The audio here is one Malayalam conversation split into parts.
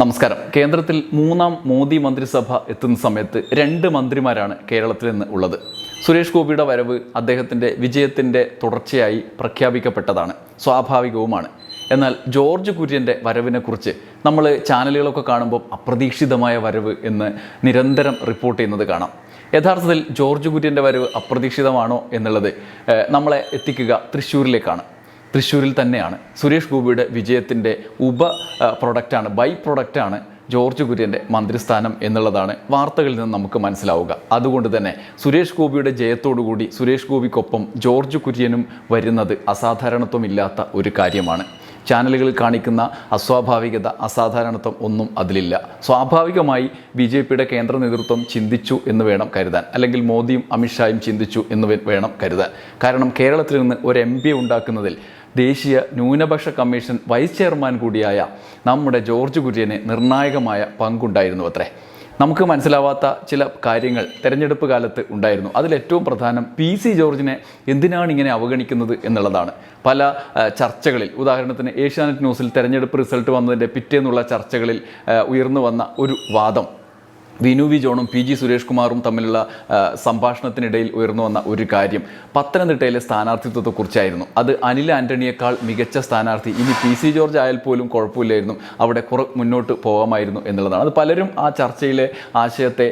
നമസ്കാരം. കേന്ദ്രത്തിൽ മൂന്നാം മോദി മന്ത്രിസഭ എത്തുന്ന സമയത്ത് രണ്ട് മന്ത്രിമാരാണ് കേരളത്തിൽ നിന്ന് ഉള്ളത്. സുരേഷ് ഗോപിയുടെ വരവ് അദ്ദേഹത്തിന്റെ വിജയത്തിന്റെ തുടർച്ചയായി പ്രഖ്യാപിക്കപ്പെട്ടതാണ്. സ്വാഭാവികവുമാണ്. എന്നാൽ ജോർജ് കുര്യന്റെ വരവിനെക്കുറിച്ച് നമ്മൾ ചാനലുകളൊക്കെ കാണുമ്പോൾ അപ്രതീക്ഷിതമായ വരവ് എന്ന് നിരന്തരം റിപ്പോർട്ട് ചെയ്യുന്നത് കാണാം. യഥാർത്ഥത്തിൽ ജോർജ് കുര്യന്റെ വരവ് അപ്രതീക്ഷിതമാണോ എന്നുള്ളത് നമ്മളെ എത്തിക്കുക തൃശ്ശൂരിലേക്കാണ്. തൃശ്ശൂരിൽ തന്നെയാണ്. സുരേഷ് ഗോപിയുടെ വിജയത്തിന്റെ ഉപ പ്രൊഡക്റ്റാണ് ബൈ പ്രൊഡക്റ്റാണ് ജോർജ് കുര്യന്റെ മന്ത്രിസ്ഥാനം എന്നുള്ളതാണ് വാർത്തകളിൽ നിന്ന് നമുക്ക് മനസ്സിലാവുക. അതുകൊണ്ട് തന്നെ സുരേഷ് ഗോപിയുടെ ജയത്തോടുകൂടി സുരേഷ് ഗോപിക്കൊപ്പം ജോർജ് കുര്യനും വരുന്നത് അസാധാരണത്വമില്ലാത്ത ഒരു കാര്യമാണ്. ചാനലുകളിൽ കാണിക്കുന്ന അസ്വാഭാവികത അസാധാരണത്വം ഒന്നും അതിലില്ല. സ്വാഭാവികമായി ബി ജെ പിയുടെ കേന്ദ്ര നേതൃത്വം ചിന്തിച്ചു എന്ന് വേണം കരുതാൻ. അല്ലെങ്കിൽ മോദിയും അമിത്ഷായും ചിന്തിച്ചു എന്ന് വേണം കരുതാൻ. കാരണം കേരളത്തിൽ നിന്ന് ഒരു എം പി ഉണ്ടാക്കുന്നതിൽ ദേശീയ ന്യൂനപക്ഷ കമ്മീഷൻ വൈസ് ചെയർമാൻ കൂടിയായ നമ്മുടെ ജോർജ് കുര്യന് നിർണായകമായ പങ്കുണ്ടായിരുന്നു അത്രേ. നമുക്ക് മനസ്സിലാവാത്ത ചില കാര്യങ്ങൾ തെരഞ്ഞെടുപ്പ് കാലത്ത് ഉണ്ടായിരുന്നു. അതിലേറ്റവും പ്രധാനം പി സി ജോർജിനെ എന്തിനാണ് ഇങ്ങനെ അവഗണിക്കുന്നത് എന്നുള്ളതാണ്. പല ചർച്ചകളിൽ ഉദാഹരണത്തിന് ഏഷ്യാനെറ്റ് ന്യൂസിൽ തെരഞ്ഞെടുപ്പ് റിസൾട്ട് വന്നതിന്റെ പിറ്റേന്നുള്ള ചർച്ചകളിൽ ഉയർന്നു വന്ന ഒരു വാദം. വിനു വി ജോണും പി ജി സുരേഷ് കുമാറും തമ്മിലുള്ള സംഭാഷണത്തിനിടയിൽ ഉയർന്നു വന്ന ഒരു കാര്യം. പത്തനംതിട്ടയിലെ സ്ഥാനാർത്ഥിത്വത്തെക്കുറിച്ചായിരുന്നു. അത് അനിൽ ആന്റണിയേക്കാൾ മികച്ച സ്ഥാനാർത്ഥി. ഇനി പി സി ജോർജ് ആയാൽ പോലും കുഴപ്പമില്ലായിരുന്നു. അവിടെ കുറ മുന്നോട്ട് പോകാമായിരുന്നു എന്നുള്ളതാണ്. അത് പലരും ആ ചർച്ചയിലെ ആശയത്തെ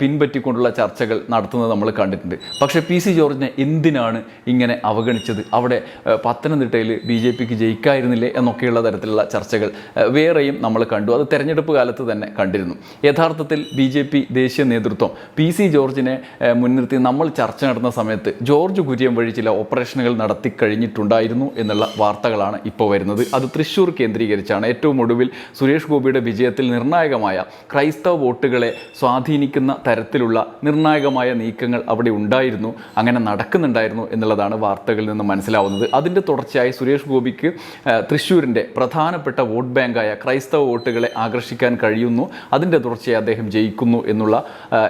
പിൻപറ്റിക്കൊണ്ടുള്ള ചർച്ചകൾ നടത്തുന്നത് നമ്മൾ കണ്ടിട്ടുണ്ട്. പക്ഷേ പി സി ജോർജിനെ എന്തിനാണ് ഇങ്ങനെ അവഗണിച്ചത്? അവിടെ പത്തനംതിട്ടയിൽ ബി ജെ പിക്ക് ജയിക്കായിരുന്നില്ലേ എന്നൊക്കെയുള്ള തരത്തിലുള്ള ചർച്ചകൾ വേറെയും നമ്മൾ കണ്ടു. അത് തെരഞ്ഞെടുപ്പ് കാലത്ത് തന്നെ കണ്ടിരുന്നു. യഥാർത്ഥത്തിൽ ബി ജെ പി ദേശീയ നേതൃത്വം. പി സി ജോർജിനെ മുൻനിർത്തി നമ്മൾ ചർച്ച നടന്ന സമയത്ത് ജോർജ് കുര്യൻ വഴി ചില ഓപ്പറേഷനുകൾ നടത്തി കഴിഞ്ഞിട്ടുണ്ടായിരുന്നു എന്നുള്ള വാർത്തകളാണ് ഇപ്പോൾ വരുന്നത്. അത് തൃശ്ശൂർ കേന്ദ്രീകരിച്ചാണ്. ഏറ്റവും ഒടുവിൽ സുരേഷ് ഗോപിയുടെ വിജയത്തിൽ നിർണായകമായ ക്രൈസ്തവ വോട്ടുകളെ സ്വാധീനിക്കുന്ന തരത്തിലുള്ള നിർണായകമായ നീക്കങ്ങൾ അവിടെ ഉണ്ടായിരുന്നു. അങ്ങനെ നടക്കുന്നുണ്ടായിരുന്നു എന്നുള്ളതാണ് വാർത്തകളിൽ നിന്ന് മനസ്സിലാവുന്നത്. അതിന്റെ തുടർച്ചയായി സുരേഷ് ഗോപിക്ക് തൃശ്ശൂരിന്റെ പ്രധാനപ്പെട്ട വോട്ട് ബാങ്കായ ക്രൈസ്തവ വോട്ടുകളെ ആകർഷിക്കാൻ കഴിയുന്നു. അതിന്റെ തുടർച്ചയായി അദ്ദേഹം ജയിക്കുന്നു എന്നുള്ള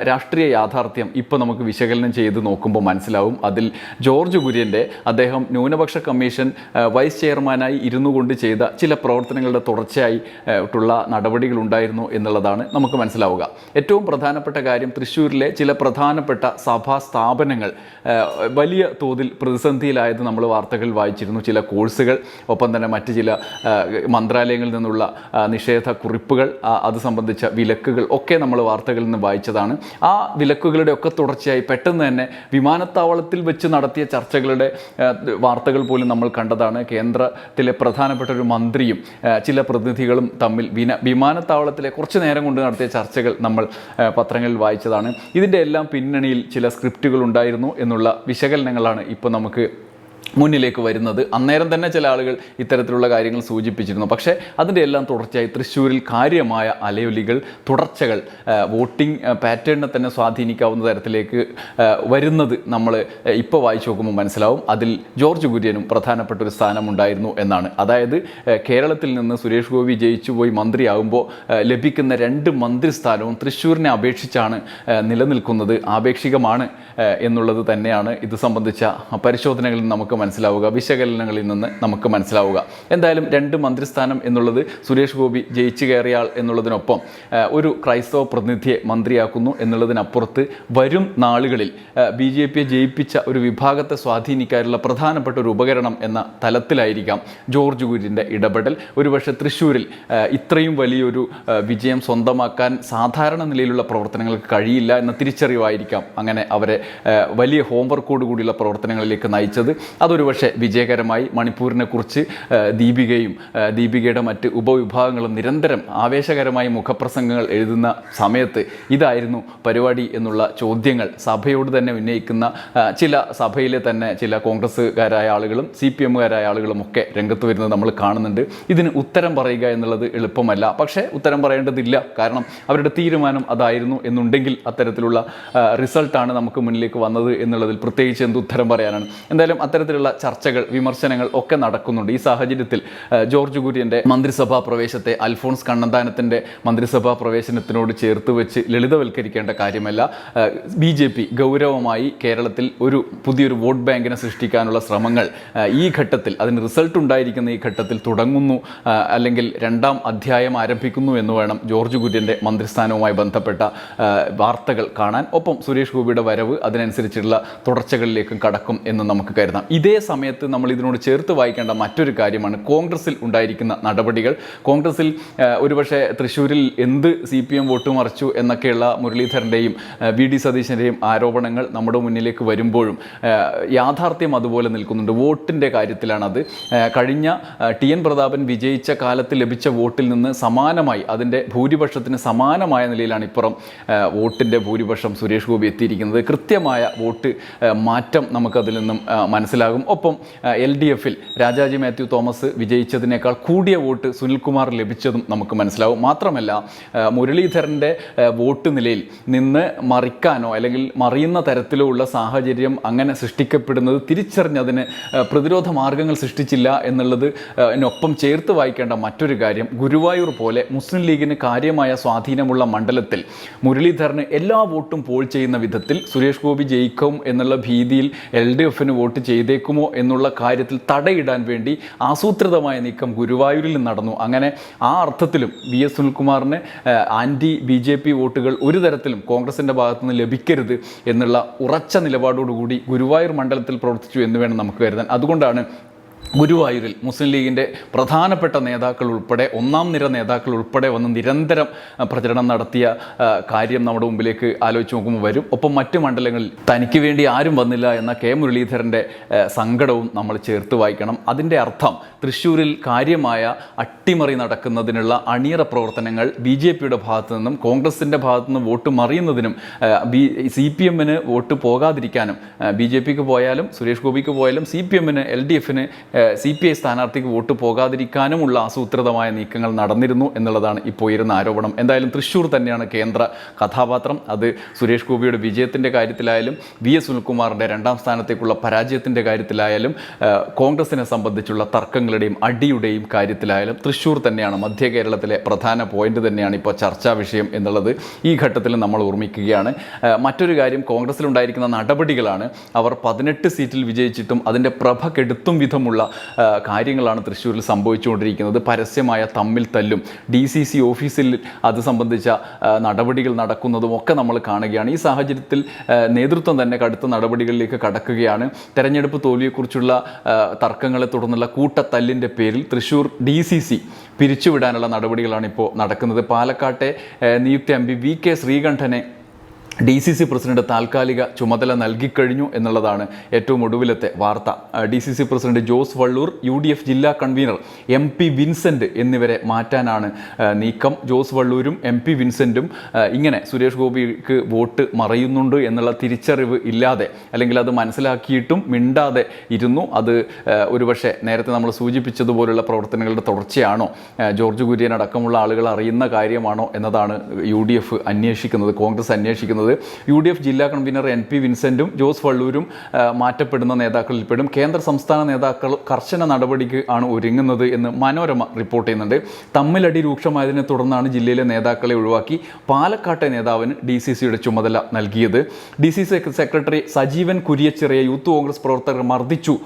രാഷ്ട്രീയ യാഥാർത്ഥ്യം ഇപ്പോൾ നമുക്ക് വിശകലനം ചെയ്ത് നോക്കുമ്പോൾ മനസ്സിലാവും. അതിൽ ജോർജ് കുര്യന്റെ അദ്ദേഹം ന്യൂനപക്ഷ കമ്മീഷൻ വൈസ് ചെയർമാനായി ഇരുന്നു കൊണ്ട് ചെയ്ത ചില പ്രവർത്തനങ്ങളുടെ തുടർച്ചയായി ഉള്ള ട്ടുള്ള നടപടികൾ ഉണ്ടായിരുന്നു എന്നുള്ളതാണ് നമുക്ക് മനസ്സിലാവുക. ഏറ്റവും പ്രധാനപ്പെട്ട കാര്യം തൃശ്ശൂരിലെ ചില പ്രധാനപ്പെട്ട സഭാ സ്ഥാപനങ്ങൾ വലിയ തോതിൽ പ്രതിസന്ധിയിലായത് നമ്മൾ വാർത്തകൾ വായിച്ചിരുന്നു. ചില കോഴ്സുകൾ ഒപ്പം തന്നെ മറ്റ് ചില മന്ത്രാലയങ്ങളിൽ നിന്നുള്ള നിഷേധ കുറിപ്പുകൾ അത് സംബന്ധിച്ച വിലക്കുകൾ ഒക്കെ നമ്മൾ വാർത്തകളിൽ നിന്ന് വായിച്ചതാണ്. ആ വിലക്കുകളുടെ ഒക്കെ തുടർച്ചയായി പെട്ടെന്ന് തന്നെ വിമാനത്താവളത്തിൽ വെച്ച് നടത്തിയ ചർച്ചകളുടെ വാർത്തകൾ പോലും നമ്മൾ കണ്ടതാണ്. കേന്ദ്രത്തിലെ പ്രധാനപ്പെട്ട ഒരു മന്ത്രിയും ചില പ്രതിനിധികളും തമ്മിൽ വിന വിമാനത്താവളത്തിലെ കുറച്ച് നേരം കൊണ്ട് നടത്തിയ ചർച്ചകൾ നമ്മൾ പത്രങ്ങളിൽ വായിച്ചതാണ്. ഇതിന്റെ എല്ലാം പിന്നണിയിൽ ചില സ്ക്രിപ്റ്റുകൾ ഉണ്ടായിരുന്നു എന്നുള്ള വിശകലനങ്ങളാണ് ഇപ്പോൾ നമുക്ക് മുന്നിലേക്ക് വരുന്നത്. അന്നേരം തന്നെ ചില ആളുകൾ ഇത്തരത്തിലുള്ള കാര്യങ്ങൾ സൂചിപ്പിച്ചിരുന്നു. പക്ഷേ അതിന്റെ എല്ലാം തുടർച്ചയായി തൃശ്ശൂരിൽ കാര്യമായ അലയൊലികൾ തുടർച്ചകൾ വോട്ടിംഗ് പാറ്റേണിനെ തന്നെ സ്വാധീനിക്കാവുന്ന തരത്തിലേക്ക് വരുന്നത് നമ്മൾ ഇപ്പോൾ വായിച്ചു നോക്കുമ്പോൾ മനസ്സിലാവും. അതിൽ ജോർജ് കുര്യനും പ്രധാനപ്പെട്ട ഒരു സ്ഥാനമുണ്ടായിരുന്നു എന്നാണ്. അതായത് കേരളത്തിൽ നിന്ന് സുരേഷ് ഗോപി ജയിച്ചു പോയി മന്ത്രിയാകുമ്പോൾ ലഭിക്കുന്ന രണ്ട് മന്ത്രിസ്ഥാനവും തൃശ്ശൂരിനെ അപേക്ഷിച്ചാണ് നിലനിൽക്കുന്നത്. ആപേക്ഷികമാണ് എന്നുള്ളത് തന്നെയാണ് ഇത് സംബന്ധിച്ച പരിശോധനകളിൽ നമുക്ക് മനസ്സിലാവുക വിശകലനങ്ങളിൽ നിന്ന് നമുക്ക് മനസ്സിലാവുക. എന്തായാലും രണ്ട് മന്ത്രിസ്ഥാനം എന്നുള്ളത് സുരേഷ് ഗോപി ജയിച്ചു കയറിയാൾ എന്നുള്ളതിനൊപ്പം ഒരു ക്രൈസ്തവ പ്രതിനിധിയെ മന്ത്രിയാക്കുന്നു എന്നുള്ളതിനപ്പുറത്ത് വരും നാളുകളിൽ ബി ജെ പിയെ ജയിപ്പിച്ച ഒരു വിഭാഗത്തെ സ്വാധീനിക്കാനുള്ള പ്രധാനപ്പെട്ട ഒരു ഉപകരണം എന്ന തലത്തിലായിരിക്കാം ജോർജ് കുര്യന്റെ ഇടപെടൽ. ഒരുപക്ഷെ തൃശ്ശൂരിൽ ഇത്രയും വലിയൊരു വിജയം സ്വന്തമാക്കാൻ സാധാരണ നിലയിലുള്ള പ്രവർത്തനങ്ങൾക്ക് കഴിയില്ല എന്ന തിരിച്ചറിവായിരിക്കാം അങ്ങനെ അവരെ വലിയ ഹോംവർക്കോട് കൂടിയുള്ള പ്രവർത്തനങ്ങളിലേക്ക് നയിച്ചത്. അതൊരു പക്ഷേ വിജയകരമായി മണിപ്പൂരിനെ കുറിച്ച് ദീപികയും ദീപികയുടെ മറ്റ് ഉപവിഭാഗങ്ങളും നിരന്തരം ആവേശകരമായി മുഖപ്രസംഗങ്ങൾ എഴുതുന്ന സമയത്ത് ഇതായിരുന്നു പരിപാടി എന്നുള്ള ചോദ്യങ്ങൾ. സഭയോട് തന്നെ ഉന്നയിക്കുന്ന ചില സഭയിലെ തന്നെ ചില കോൺഗ്രസ്സുകാരായ ആളുകളും സി പി എമ്മുകാരായ ആളുകളും ഒക്കെ രംഗത്ത് വരുന്നത് നമ്മൾ കാണുന്നുണ്ട്. ഇതിന് ഉത്തരം പറയുക എന്നുള്ളത് എളുപ്പമല്ല. പക്ഷേ ഉത്തരം പറയേണ്ടതില്ല. കാരണം അവരുടെ തീരുമാനം അതായിരുന്നു എന്നുണ്ടെങ്കിൽ അത്തരത്തിലുള്ള റിസൾട്ടാണ് നമുക്ക് മുന്നിലേക്ക് വന്നത് എന്നുള്ളതിൽ പ്രത്യേകിച്ച് എന്ത് ഉത്തരം പറയാനാണ്. എന്തായാലും അത്തരത്തിലുള്ള തരത്തിലുള്ള ചർച്ചകൾ വിമർശനങ്ങൾ ഒക്കെ നടക്കുന്നുണ്ട്. ഈ സാഹചര്യത്തിൽ ജോർജ് കുര്യന്റെ മന്ത്രിസഭാ പ്രവേശത്തെ അൽഫോൺസ് കണ്ണന്താനത്തിന്റെ മന്ത്രിസഭാ പ്രവേശനത്തിനോട് ചേർത്ത് വെച്ച് ലളിതവൽക്കരിക്കേണ്ട കാര്യമല്ല. ബി ജെ പി ഗൗരവമായി കേരളത്തിൽ ഒരു പുതിയൊരു വോട്ട് ബാങ്കിനെ സൃഷ്ടിക്കാനുള്ള ശ്രമങ്ങൾ ഈ ഘട്ടത്തിൽ അതിന് റിസൾട്ട് ഉണ്ടായിരിക്കുന്ന ഈ ഘട്ടത്തിൽ തുടങ്ങുന്നു അല്ലെങ്കിൽ രണ്ടാം അധ്യായം ആരംഭിക്കുന്നു എന്ന് വേണം ജോർജ് കുര്യന്റെ മന്ത്രിസ്ഥാനവുമായി ബന്ധപ്പെട്ട വാർത്തകൾ കാണാൻ. ഒപ്പം സുരേഷ് ഗോപിയുടെ വരവ് അതിനനുസരിച്ചുള്ള തുടർച്ചകളിലേക്കും കടക്കും എന്ന് നമുക്ക് കരുതാം. ഇതേ സമയത്ത് നമ്മൾ ഇതിനോട് ചേർത്ത് വായിക്കേണ്ട മറ്റൊരു കാര്യമാണ് കോൺഗ്രസിൽ ഉണ്ടായിരിക്കുന്ന നടപടികൾ. കോൺഗ്രസിൽ ഒരുപക്ഷെ തൃശ്ശൂരിൽ എന്ത് സി പി എം വോട്ട് മറിച്ചു എന്നൊക്കെയുള്ള മുരളീധരന്റെയും വി ഡി സതീശന്റെയും ആരോപണങ്ങൾ നമ്മുടെ മുന്നിലേക്ക് വരുമ്പോഴും യാഥാർത്ഥ്യം അതുപോലെ നിൽക്കുന്നുണ്ട്. വോട്ടിന്റെ കാര്യത്തിലാണത്. കഴിഞ്ഞ ടി എൻ പ്രതാപൻ വിജയിച്ച കാലത്ത് ലഭിച്ച വോട്ടിൽ നിന്ന് സമാനമായി അതിന്റെ ഭൂരിപക്ഷത്തിന് സമാനമായ നിലയിലാണ് ഇപ്പുറം വോട്ടിന്റെ ഭൂരിപക്ഷം സുരേഷ് ഗോപി എത്തിയിരിക്കുന്നത്. കൃത്യമായ വോട്ട് മാറ്റം നമുക്കതിൽ നിന്നും ആ, മനസ്സിലാകും ഒപ്പം എൽ ഡി എഫിൽ രാജാജി മാത്യു തോമസ് വിജയിച്ചതിനേക്കാൾ കൂടിയ വോട്ട് സുനിൽകുമാർ ലഭിച്ചതും നമുക്ക് മനസ്സിലാവും. മാത്രമല്ല മുരളീധരന്റെ വോട്ട് നിലയിൽ നിന്ന് മറിക്കാനോ അല്ലെങ്കിൽ മറിയുന്ന തരത്തിലോ ഉള്ള സാഹചര്യം അങ്ങനെ സൃഷ്ടിക്കപ്പെടുന്നത് തിരിച്ചറിഞ്ഞതിന് പ്രതിരോധ മാർഗങ്ങൾ സൃഷ്ടിച്ചില്ല എന്നുള്ളത് ഒപ്പം ചേർത്ത് വായിക്കേണ്ട മറ്റൊരു കാര്യം ഗുരുവായൂർ പോലെ മുസ്ലിം ലീഗിന് കാര്യമായ സ്വാധീനമുള്ള മണ്ഡലത്തിൽ മുരളീധരന് എല്ലാ വോട്ടും പോൾ ചെയ്യുന്ന വിധത്തിൽ സുരേഷ് ഗോപി ജയിക്കും എന്നുള്ള ഭീതിയിൽ എൽ ഡി എഫിന് വോട്ട് ചെയ്തേക്കുമോ എന്നുള്ള കാര്യത്തിൽ തടയിടാൻ വേണ്ടി ആസൂത്രിതമായ നീക്കം ഗുരുവായൂരിൽ നടന്നു. അങ്ങനെ ആ അർത്ഥത്തിലും വി എസ് സുനിൽകുമാറിന് ആന്റി ബി ജെ പി വോട്ടുകൾ ഒരു തരത്തിലും കോൺഗ്രസിന്റെ ഭാഗത്തു നിന്ന് ലഭിക്കരുത് എന്നുള്ള ഉറച്ച നിലപാടോടുകൂടി ഗുരുവായൂർ മണ്ഡലത്തിൽ പ്രവർത്തിച്ചു എന്ന് വേണം നമുക്ക് കരുതാൻ. അതുകൊണ്ടാണ് ഗുരുവായൂരിൽ മുസ്ലിം ലീഗിന്റെ പ്രധാനപ്പെട്ട നേതാക്കൾ ഉൾപ്പെടെ ഒന്നാം നിര നേതാക്കൾ ഉൾപ്പെടെ വന്ന് നിരന്തരം പ്രചരണം നടത്തിയ കാര്യം നമ്മുടെ മുമ്പിലേക്ക് ആലോചിച്ച് നോക്കുമ്പോൾ വരും. ഒപ്പം മറ്റ് മണ്ഡലങ്ങളിൽ തനിക്ക് വേണ്ടി ആരും വന്നില്ല എന്ന കെ. മുരളീധരന്റെ സങ്കടവും നമ്മൾ ചേർത്ത് വായിക്കണം. അതിന്റെ അർത്ഥം തൃശ്ശൂരിൽ കാര്യമായ അട്ടിമറി നടക്കുന്നതിനുള്ള അണിയറ പ്രവർത്തനങ്ങൾ ബി ജെ പിയുടെ ഭാഗത്തു നിന്നും കോൺഗ്രസിന്റെ ഭാഗത്തു നിന്നും വോട്ട് മറിയുന്നതിനും ബി സി പി എമ്മിന് വോട്ട് പോകാതിരിക്കാനും ബി ജെ പിക്ക് പോയാലും സുരേഷ് ഗോപിക്ക് പോയാലും സി പി എമ്മിന് എൽ ഡി എഫിന് സി പി ഐ സ്ഥാനാർത്ഥിക്ക് വോട്ട് പോകാതിരിക്കാനുമുള്ള ആസൂത്രിതമായ നീക്കങ്ങൾ നടന്നിരുന്നു എന്നുള്ളതാണ് ഇപ്പോൾ ഉയരുന്ന ആരോപണം. എന്തായാലും തൃശ്ശൂർ തന്നെയാണ് കേന്ദ്ര കഥാപാത്രം. അത് സുരേഷ് ഗോപിയുടെ വിജയത്തിന്റെ കാര്യത്തിലായാലും വി എസ് സുനിൽകുമാറിന്റെ രണ്ടാം സ്ഥാനത്തേക്കുള്ള പരാജയത്തിന്റെ കാര്യത്തിലായാലും കോൺഗ്രസിനെ സംബന്ധിച്ചുള്ള തർക്കങ്ങളുടെയും അടിയുടെയും കാര്യത്തിലായാലും തൃശ്ശൂർ തന്നെയാണ് മധ്യ കേരളത്തിലെ പ്രധാന പോയിന്റ് തന്നെയാണ് ഇപ്പോൾ ചർച്ചാ വിഷയം എന്നുള്ളത് ഈ ഘട്ടത്തിൽ നമ്മൾ ഓർമ്മിക്കുകയാണ്. മറ്റൊരു കാര്യം കോൺഗ്രസിലുണ്ടായിരിക്കുന്ന നടപടികളാണ് അവർ പതിനെട്ട് സീറ്റിൽ വിജയിച്ചിട്ടും അതിന്റെ പ്രഭ കെടുത്തും വിധമുള്ള കാര്യങ്ങളാണ് തൃശ്ശൂരിൽ സംഭവിച്ചുകൊണ്ടിരിക്കുന്നത്. പരസ്യമായ തമ്മിൽ തല്ലും. ഡി സി സി ഓഫീസിൽ അത് സംബന്ധിച്ച നടപടികൾ നടക്കുന്നതും ഒക്കെ നമ്മൾ കാണുകയാണ്. ഈ സാഹചര്യത്തിൽ നേതൃത്വം തന്നെ കടുത്ത നടപടികളിലേക്ക് കടക്കുകയാണ്. തെരഞ്ഞെടുപ്പ് തോൽവിയെക്കുറിച്ചുള്ള തർക്കങ്ങളെ തുടർന്നുള്ള കൂട്ടത്തല്ലിന്റെ പേരിൽ തൃശ്ശൂർ ഡി സി സി പിരിച്ചുവിടാനുള്ള നടപടികളാണ് ഇപ്പോൾ നടക്കുന്നത്. പാലക്കാട്ടെ നിയുക്ത എം പി വി കെ ശ്രീകണ്ഠനെ ഡി സി സി പ്രസിഡന്റ് താൽക്കാലിക ചുമതല നൽകിക്കഴിഞ്ഞു എന്നുള്ളതാണ് ഏറ്റവും ഒടുവിലത്തെ വാർത്ത. D C C president Jose Vallur U D F ജില്ലാ കൺവീനർ എം പി വിൻസെന്റ് എന്നിവരെ മാറ്റാനാണ് നീക്കം. ജോസ് വള്ളൂരും എം പി വിൻസെന്റും ഇങ്ങനെ സുരേഷ് ഗോപിക്ക് വോട്ട് മറയുന്നുണ്ട് എന്നുള്ള തിരിച്ചറിവ് ഇല്ലാതെ അല്ലെങ്കിൽ അത് മനസ്സിലാക്കിയിട്ടും മിണ്ടാതെ ഇരുന്നു. അത് ഒരുപക്ഷെ നേരത്തെ നമ്മൾ സൂചിപ്പിച്ചതുപോലുള്ള പ്രവർത്തനങ്ങളുടെ തുടർച്ചയാണോ ജോർജ് കുര്യൻ അടക്കമുള്ള ആളുകൾ അറിയുന്ന കാര്യമാണോ എന്നതാണ് യു ഡി എഫ് അന്വേഷിക്കുന്നത് കോൺഗ്രസ് അന്വേഷിക്കുന്നത് യു ഡി എഫ് ജില്ലാ കൺവീനർ എൻ പി വിൻസെന്റും ജോസ് വള്ളൂരും മാറ്റപ്പെടുന്ന മാറ്റപ്പെടുന്ന നേതാക്കളിൽപ്പെടും കേന്ദ്ര സംസ്ഥാന നേതാക്കൾ കർശന നടപടിക്ക് ആണ് ഒരുങ്ങുന്നത് എന്ന് മനോരമ റിപ്പോർട്ട് ചെയ്യുന്നുണ്ട്. തമ്മിലടി രൂക്ഷമായതിനെ തുടർന്നാണ് ജില്ലയിലെ നേതാക്കളെ ഒഴിവാക്കി പാലക്കാട്ടെ നേതാവിന് ഡി സി സിയുടെ ചുമതല നൽകിയത്. D C C secretary Sajeevan കുര്യച്ചിറയെ youth Congress പ്രവർത്തകർ മർദ്ദിച്ചു.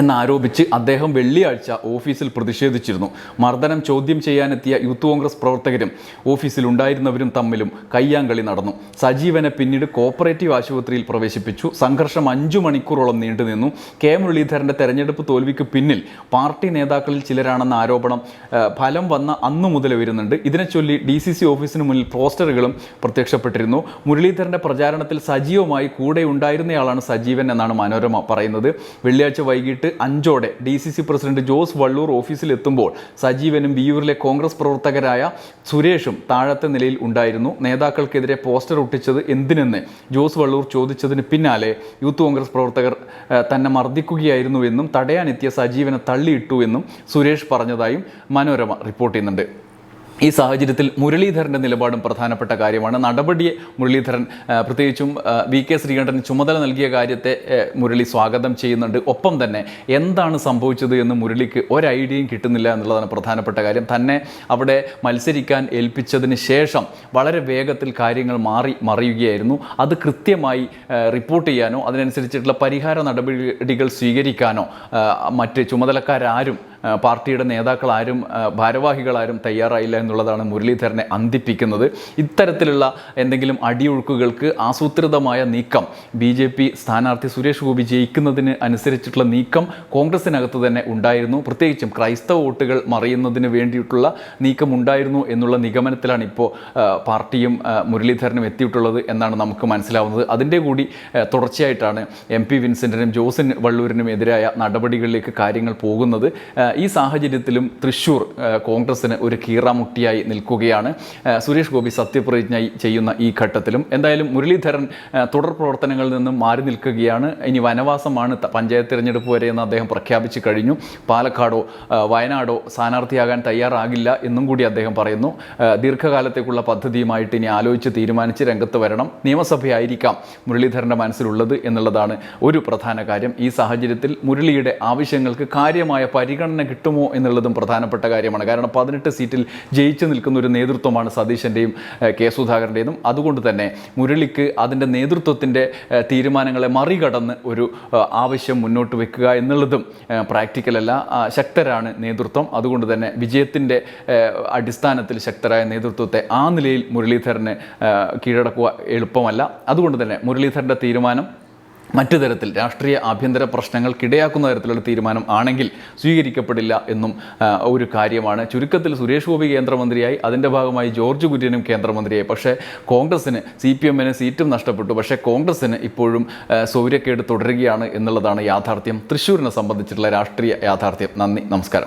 എന്നാരോപിച്ച് അദ്ദേഹം വെള്ളിയാഴ്ച ഓഫീസിൽ പ്രതിഷേധിച്ചിരുന്നു. മർദ്ദനം ചോദ്യം ചെയ്യാനെത്തിയ യൂത്ത് കോൺഗ്രസ് പ്രവർത്തകരും ഓഫീസിൽ ഉണ്ടായിരുന്നവരും തമ്മിലും കയ്യാങ്കളി നടന്നു. സജീവനെ പിന്നീട് കോപ്പറേറ്റീവ് ആശുപത്രിയിൽ പ്രവേശിപ്പിച്ചു. സംഘർഷം അഞ്ചു മണിക്കൂറോളം നീണ്ടുനിന്നു. കെ മുരളീധരന്റെ തെരഞ്ഞെടുപ്പ് തോൽവിക്ക് പിന്നിൽ പാർട്ടി നേതാക്കളിൽ ചിലരാണെന്ന ആരോപണം ഫലം വന്ന അന്നു മുതൽ വരുന്നുണ്ട്. ഇതിനെ ചൊല്ലി ഡി സി സി ഓഫീസിന് മുന്നിൽ പോസ്റ്ററുകളും പ്രത്യക്ഷപ്പെട്ടിരുന്നു. മുരളീധരന്റെ പ്രചാരണത്തിൽ സജീവമായി കൂടെ ഉണ്ടായിരുന്നയാളാണ് സജീവൻ എന്നാണ് മനോരമ പറയുന്നത്. വെള്ളിയാഴ്ച വൈകിട്ട് അഞ്ചോടെ D C C president Jose Vallur ഓഫീസിലെത്തുമ്പോൾ സജീവനും വിയൂരിലെ കോൺഗ്രസ് പ്രവർത്തകരായ സുരേഷും താഴത്തെ നിലയിൽ ഉണ്ടായിരുന്നു. നേതാക്കൾക്കെതിരെ പോസ്റ്റർ ഒട്ടിച്ചത് എന്തിനെന്ന് ജോസ് വള്ളൂർ ചോദിച്ചതിന് പിന്നാലെ യൂത്ത് കോൺഗ്രസ് പ്രവർത്തകർ തന്നെ മർദ്ദിക്കുകയായിരുന്നുവെന്നും തടയാനെത്തിയ സജീവനെ തള്ളിയിട്ടു എന്നും സുരേഷ് പറഞ്ഞതായും മനോരമ റിപ്പോർട്ട് ചെയ്യുന്നുണ്ട്. ഈ സാഹചര്യത്തിൽ മുരളീധരന്റെ നിലപാടും പ്രധാനപ്പെട്ട കാര്യമാണ്. നടപടിയെ മുരളീധരൻ പ്രത്യേകിച്ചും വി കെ ശ്രീകണ്ഠൻ ചുമതല നൽകിയ കാര്യത്തെ മുരളി സ്വാഗതം ചെയ്യുന്നുണ്ട്. ഒപ്പം തന്നെ എന്താണ് സംഭവിച്ചത് എന്ന് മുരളിക്ക് ഒരു ഐഡിയയും കിട്ടുന്നില്ല എന്നുള്ളതാണ് പ്രധാനപ്പെട്ട കാര്യം. തന്നെ അവിടെ മത്സരിക്കാൻ ഏൽപ്പിച്ചതിന് ശേഷം വളരെ വേഗത്തിൽ കാര്യങ്ങൾ മാറി മറിയുകയായിരുന്നു. അത് കൃത്യമായി റിപ്പോർട്ട് ചെയ്യാനോ അതിനനുസരിച്ചിട്ടുള്ള പരിഹാര നടപടികൾ സ്വീകരിക്കാനോ മറ്റ് ചുമതലക്കാരാരും പാർട്ടിയുടെ നേതാക്കളാരും ഭാരവാഹികളാരും തയ്യാറായില്ല എന്നുള്ളതാണ് മുരളീധരനെ അന്തിപ്പിക്കുന്നത്. ഇത്തരത്തിലുള്ള എന്തെങ്കിലും അടിയൊഴുക്കുകൾക്ക് ആസൂത്രിതമായ നീക്കം ബി ജെ പി സ്ഥാനാർത്ഥി സുരേഷ് ഗോപി ജയിക്കുന്നതിന് അനുസരിച്ചിട്ടുള്ള നീക്കം കോൺഗ്രസിനകത്ത് തന്നെ ഉണ്ടായിരുന്നു. പ്രത്യേകിച്ചും ക്രൈസ്തവ വോട്ടുകൾ മറിയുന്നതിന് വേണ്ടിയിട്ടുള്ള നീക്കം ഉണ്ടായിരുന്നു എന്നുള്ള നിഗമനത്തിലാണ് ഇപ്പോൾ പാർട്ടിയും മുരളീധരനും എത്തിയിട്ടുള്ളത് എന്നാണ് നമുക്ക് മനസ്സിലാവുന്നത്. അതിന്റെ കൂടി തുടർച്ചയായിട്ടാണ് എം പി വിൻസെന്റിനും ജോസിൻ വള്ളൂരിനും എതിരായ നടപടികളിലേക്ക് കാര്യങ്ങൾ പോകുന്നത്. ഈ സാഹചര്യത്തിലും തൃശ്ശൂർ ആ, കോൺഗ്രസിന് ഒരു കീറാമുട്ടിയായി നിൽക്കുകയാണ്. സുരേഷ് ഗോപി സത്യപ്രതിജ്ഞ ചെയ്യുന്ന ഈ ഘട്ടത്തിലും. എന്തായാലും മുരളീധരൻ തുടർ പ്രവർത്തനങ്ങളിൽ നിന്നും മാറി നിൽക്കുകയാണ്. ഇനി വനവാസമാണ് പഞ്ചായത്ത് തിരഞ്ഞെടുപ്പ് വരെ എന്ന് അദ്ദേഹം പ്രഖ്യാപിച്ചു കഴിഞ്ഞു. പാലക്കാടോ വയനാടോ സ്ഥാനാർത്ഥിയാകാൻ തയ്യാറാകില്ല എന്നും കൂടി അദ്ദേഹം പറയുന്നു. ദീർഘകാലത്തേക്കുള്ള പദ്ധതിയുമായിട്ട് ഇനി ആലോചിച്ച് തീരുമാനിച്ച് രംഗത്ത് വരണം. നിയമസഭയായിരിക്കാം മുരളീധരന്റെ മനസ്സിലുള്ളത് എന്നുള്ളതാണ് ഒരു പ്രധാന കാര്യം. ഈ സാഹചര്യത്തിൽ മുരളിയുടെ ആവശ്യങ്ങൾക്ക് കാര്യമായ പരിഗണന കിട്ടുമോ എന്നുള്ളതും പ്രധാനപ്പെട്ട കാര്യമാണ്. കാരണം പതിനെട്ട് സീറ്റിൽ ജയിച്ചു നിൽക്കുന്ന ഒരു നേതൃത്വമാണ് സതീശന്റെയും കെ സുധാകരന്റെയും അതുകൊണ്ട് തന്നെ മുരളിക്ക് അതിന്റെ നേതൃത്വത്തിന്റെ തീരുമാനങ്ങളെ മറികടന്ന് ഒരു ആവശ്യം മുന്നോട്ട് വെക്കുക എന്നുള്ളതും പ്രാക്ടിക്കലല്ല ശക്തരാണ് നേതൃത്വം. അതുകൊണ്ട് തന്നെ വിജയത്തിന്റെ അടിസ്ഥാനത്തിൽ ശക്തരായ നേതൃത്വത്തെ ആ നിലയിൽ മുരളീധരന് കീഴടക്കുക എളുപ്പമല്ല. അതുകൊണ്ട് തന്നെ മുരളീധരന്റെ തീരുമാനം മറ്റു തരത്തിൽ രാഷ്ട്രീയ ആഭ്യന്തര പ്രശ്നങ്ങൾക്കിടയാക്കുന്ന തരത്തിലുള്ള തീരുമാനം ആണെങ്കിൽ സ്വീകരിക്കപ്പെടില്ല എന്നും ഒരു കാര്യമാണ്. ചുരുക്കത്തിൽ സുരേഷ് ഗോപി കേന്ദ്രമന്ത്രിയായി അതിന്റെ ഭാഗമായി ജോർജ് കുര്യനും കേന്ദ്രമന്ത്രിയായി. പക്ഷേ കോൺഗ്രസിന് സി പി എമ്മിന് സീറ്റും നഷ്ടപ്പെട്ടു. പക്ഷേ കോൺഗ്രസിന് ഇപ്പോഴും സൗര്യക്കേട് തുടരുകയാണ് എന്നുള്ളതാണ് യാഥാർത്ഥ്യം. തൃശ്ശൂരിനെ സംബന്ധിച്ചിട്ടുള്ള രാഷ്ട്രീയ യാഥാർത്ഥ്യം. നന്ദി. നമസ്കാരം.